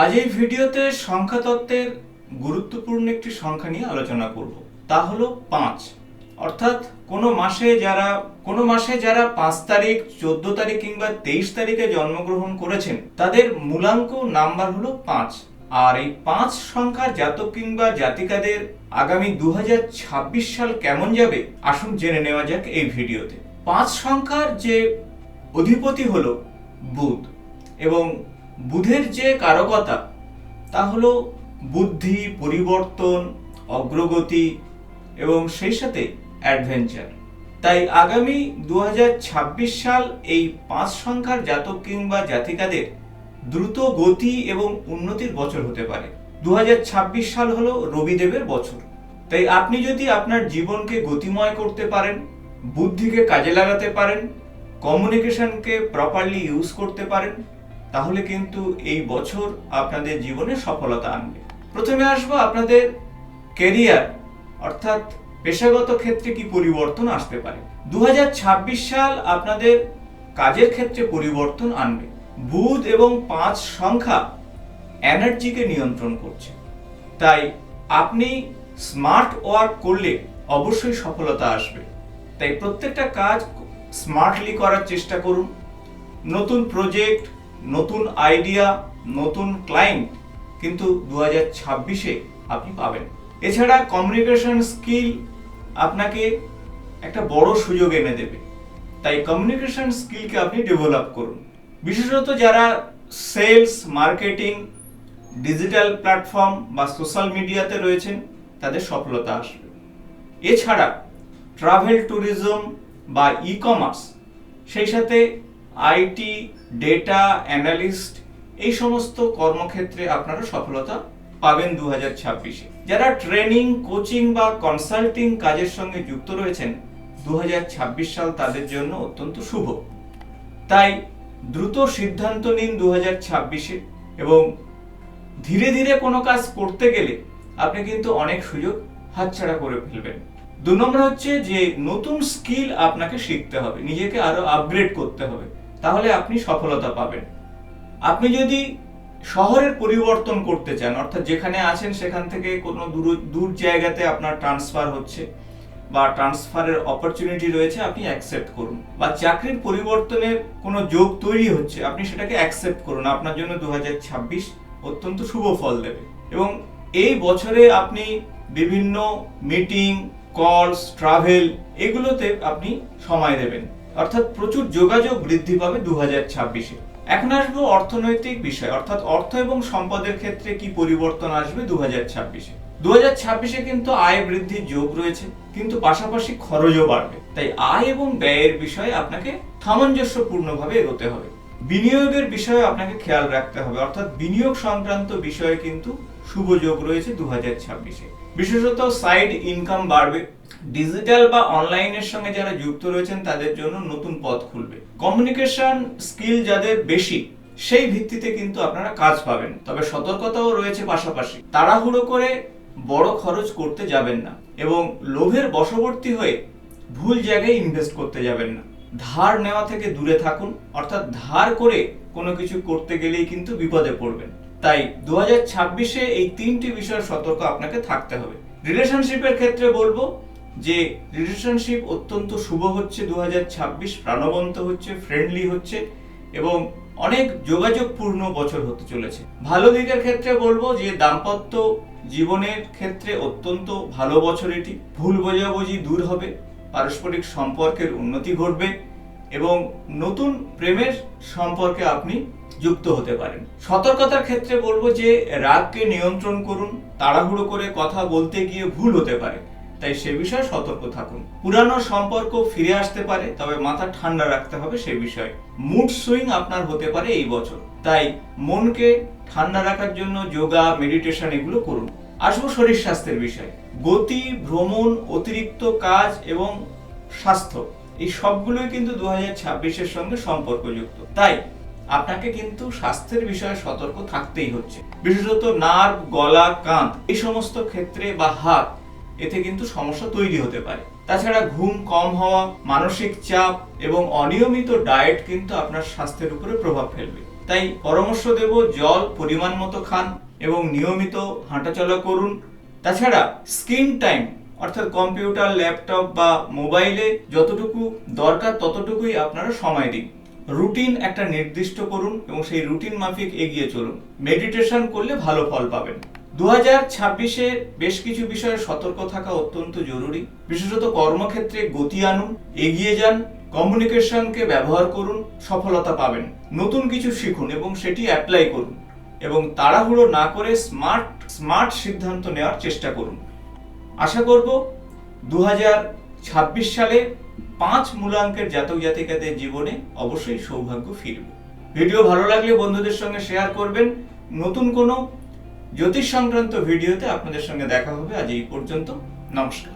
আজ এই ভিডিওতে সংখ্যা তত্ত্বের গুরুত্বপূর্ণ একটি সংখ্যা নিয়ে আলোচনা করব। তা হলো পাঁচ। অর্থাৎ কোনো মাসে যারা, কোনো মাসে যারা পাঁচ তারিখ, চোদ্দ তারিখ কিংবা তেইশ তারিখে জন্মগ্রহণ করেছেন, তাদের মূলাঙ্ক নাম্বার হলো পাঁচ। আর এই পাঁচ সংখ্যার জাতক কিংবা জাতিকাদের আগামী দু হাজার ছাব্বিশ সাল কেমন যাবে, আসুন জেনে নেওয়া যাক এই ভিডিওতে। পাঁচ সংখ্যার যে অধিপতি হলো বুধ এবং বুধের যে কারকতা, তা হলো বুদ্ধি, পরিবর্তন, অগ্রগতি এবং সেই সাথে অ্যাডভেঞ্চার তাই আগামী দু হাজার ছাব্বিশ সাল এই পাঁচ সংখ্যার জাতক কিংবা জাতিকাদের দ্রুত গতি এবং উন্নতির বছর হতে পারে। দু হাজার ছাব্বিশ সাল হলো রবিদেবের বছর। তাই আপনি যদি আপনার জীবনকে গতিময় করতে পারেন, বুদ্ধিকে কাজে লাগাতে পারেন কমিউনিকেশনকে প্রপারলি ইউজ করতে পারেন তাহলে কিন্তু এই বছর আপনাদের জীবনে সফলতা আনবে। প্রথমে আসব আপনাদের কেরিয়ার অর্থাৎ পেশাগত ক্ষেত্রে কি পরিবর্তন আসতে পারে। দু হাজার ছাব্বিশ সাল আপনাদের কাজের ক্ষেত্রে পরিবর্তন আনবে। বুধ এবং পাঁচ সংখ্যা এনার্জিকে নিয়ন্ত্রণ করছে। তাই আপনি স্মার্ট ওয়ার্ক করলে অবশ্যই সফলতা আসবে। তাই প্রত্যেকটা কাজ স্মার্টলি করার চেষ্টা করুন। নতুন প্রজেক্ট নতুন আইডিয়া নতুন ক্লায়েন্ট কিন্তু দু হাজার ছাব্বিশে আপনি পাবেন। এছাড়া কমিউনিকেশন স্কিল আপনাকে একটা বড় সুযোগ এনে দেবে। তাই কমিউনিকেশন স্কিলকে আপনি ডেভেলপ করুন। বিশেষত যারা সেলস মার্কেটিং ডিজিটাল প্ল্যাটফর্ম বা সোশ্যাল মিডিয়াতে রয়েছেন, তাদের সফলতা আসবে। এছাড়া ট্রাভেল ট্যুরিজম বা ই কমার্স সেই সাথে আইটি, ডেটা অ্যানালিস্ট, এই সমস্ত কর্মক্ষেত্রে আপনারা সফলতা পাবেন দু হাজার ছাব্বিশে। যারা ট্রেনিং, কোচিং বা কনসাল্টিং কাজের সঙ্গে যুক্ত রয়েছেন দু হাজার ছাব্বিশ সাল তাদের জন্য অত্যন্ত শুভ। তাই দ্রুত সিদ্ধান্ত নিন দু হাজার ছাব্বিশে এবং ধীরে ধীরে কোনো কাজ করতে গেলে আপনি কিন্তু অনেক সুযোগ হাতছাড়া করে ফেলবেন। দু নম্বর হচ্ছে যে নতুন স্কিল আপনাকে শিখতে হবে, নিজেকে আরও আপগ্রেড করতে হবে। তাহলে আপনি সফলতা পাবেন। আপনি যদি শহরের পরিবর্তন করতে চান, অর্থাৎ যেখানে আছেন সেখান থেকে কোনো দূর দূর জায়গাতে আপনার ট্রান্সফার হচ্ছে বা ট্রান্সফারের অপরচুনিটি রয়েছে, আপনি অ্যাকসেপ্ট করুন। বা চাকরির পরিবর্তনের কোনো যোগ তৈরি হচ্ছে, আপনি সেটাকে অ্যাকসেপ্ট করুন। আপনার জন্য দু হাজার ছাব্বিশ অত্যন্ত শুভ ফল দেবে। এবং এই বছরে আপনি বিভিন্ন মিটিং কলস ট্রাভেল এগুলোতে আপনি সময় দেবেন। অর্থাৎ প্রচুর যোগাযোগ বৃদ্ধি পাবে দু হাজার ছাব্বিশে। এখন আসব অর্থনৈতিক বিষয়, অর্থাৎ অর্থ এবং সম্পদের ক্ষেত্রে কি পরিবর্তন আসবে দু হাজার ছাব্বিশে। দু হাজার ছাব্বিশে কিন্তু আয় বৃদ্ধির যোগ রয়েছে, কিন্তু পাশাপাশি খরচও বাড়বে। তাই আয় এবং ব্যয়ের বিষয়ে আপনাকে সামঞ্জস্যপূর্ণভাবে এগোতে হবে। বিনিয়োগের বিষয়ে আপনাকে খেয়াল রাখতে হবে। অর্থাৎ বিনিয়োগ সংক্রান্ত বিষয়ে কিন্তু শুভ যোগ রয়েছে দু হাজার ছাব্বিশে। বিশেষত সাইড ইনকাম বাড়বে। ডিজিটাল বা অনলাইনের সঙ্গে যারা যুক্ত রয়েছেন, তাদের জন্য নতুন পথ খুলবে। কমিউনিকেশন স্কিল যাদের বেশি, সেই ভিত্তিতে কিন্তু আপনারা কাজ পাবেন। তবে সতর্কতাও রয়েছে পাশাপাশি। তাড়াহুড়ো করে বড় খরচ করতে যাবেন না এবং লোভের বশবর্তী হয়ে ভুল জায়গায় ইনভেস্ট করতে যাবেন না। ধার নেওয়া থেকে দূরে থাকুন, অর্থাৎ ধার করে কোনো কিছু করতে গেলেই কিন্তু বিপদে পড়বেন। তাই দু হাজার ছাব্বিশে এই তিনটি বিষয়ে সতর্ক আপনাকে থাকতে হবে। রিলেশনশিপের ক্ষেত্রে বলব যে, রিলেশনশিপ অত্যন্ত শুভ হচ্ছে দু হাজার ছাব্বিশ, প্রাণবন্ত হচ্ছে ফ্রেন্ডলি হচ্ছে এবং অনেক যোগাযোগপূর্ণ বছর হতে চলেছে। ভালো দিকের ক্ষেত্রে বলব যে, দাম্পত্য জীবনের ক্ষেত্রে অত্যন্ত ভালো বছর এটি। ভুল বোঝাবুঝি দূর হবে। পারস্পরিক সম্পর্কের উন্নতি ঘটবে এবং নতুন প্রেমের সম্পর্কে আপনি যুক্ত হতে পারেন। সতর্কতার ক্ষেত্রে বলব যে, রাগকে নিয়ন্ত্রণ করুন, তাড়াহুড়ো করে কথা বলতে গিয়ে ভুল হতে পারে। তাই সে বিষয়ে সতর্ক থাকুন। পুরানো সম্পর্ক ফিরে আসতে পারে, তবে মাথা ঠান্ডা রাখতে হবে সে বিষয়ে। মুড সুইং আপনার হতে পারে এই বছর। তাই মনকে ঠান্ডা রাখার জন্য যোগা, মেডিটেশন এগুলো করুন। আসব শরীর স্বাস্থ্যের বিষয়ে। গতি, ভ্রমণ, অতিরিক্ত কাজ এবং স্বাস্থ্য, এই সবগুলোই কিন্তু দু হাজার সঙ্গে সম্পর্কযুক্ত। তাই আপনাকে কিন্তু স্বাস্থ্যের বিষয়ে সতর্ক থাকতেই হচ্ছে। বিশেষত নার্ভ, গলা কাঁধ এই সমস্ত ক্ষেত্রে বা হাত, এতে কিন্তু সমস্যা তৈরি হতে পারে। তাছাড়া ঘুম কম হওয়া, মানসিক চাপ এবং অনিয়মিত ডায়েট কিন্তু আপনার স্বাস্থ্যের উপরে প্রভাব ফেলবে। তাই পরামর্শ দেব, জল, পরিমাণ মতো খান এবং নিয়মিত হাঁটাচলা করুন। তাছাড়া স্ক্রিন টাইম, অর্থাৎ কম্পিউটার, ল্যাপটপ বা মোবাইলে যতটুকু দরকার ততটুকুই আপনারা সময় দিন। রুটিন একটা নির্দিষ্ট করুন এবং সেই রুটিন মাফিক এগিয়ে চলুন। মেডিটেশন করলে ভালো ফল পাবেন। দু হাজার ছাব্বিশে বেশ কিছু বিষয়ে সতর্ক থাকা অত্যন্ত জরুরি। বিশেষত কর্মক্ষেত্রে গতি আনুন, এগিয়ে যান কমিউনিকেশনকে ব্যবহার করুন, সফলতা পাবেন। নতুন কিছু শিখুন এবং সেটি অ্যাপ্লাই করুন। এবং তাড়াহুড়ো না করে স্মার্ট স্মার্ট সিদ্ধান্ত নেওয়ার চেষ্টা করুন। আশা করব দু ছাব্বিশ সালে পাঁচ মূলাঙ্কের জাতক জাতিকাদের জীবনে অবশ্যই সৌভাগ্য ফিরবে। ভিডিও ভালো লাগলে বন্ধুদের সঙ্গে শেয়ার করবেন। নতুন কোনো জ্যোতিষ সংক্রান্ত ভিডিওতে আপনাদের সঙ্গে দেখা হবে। আজ এই পর্যন্ত নমস্কার।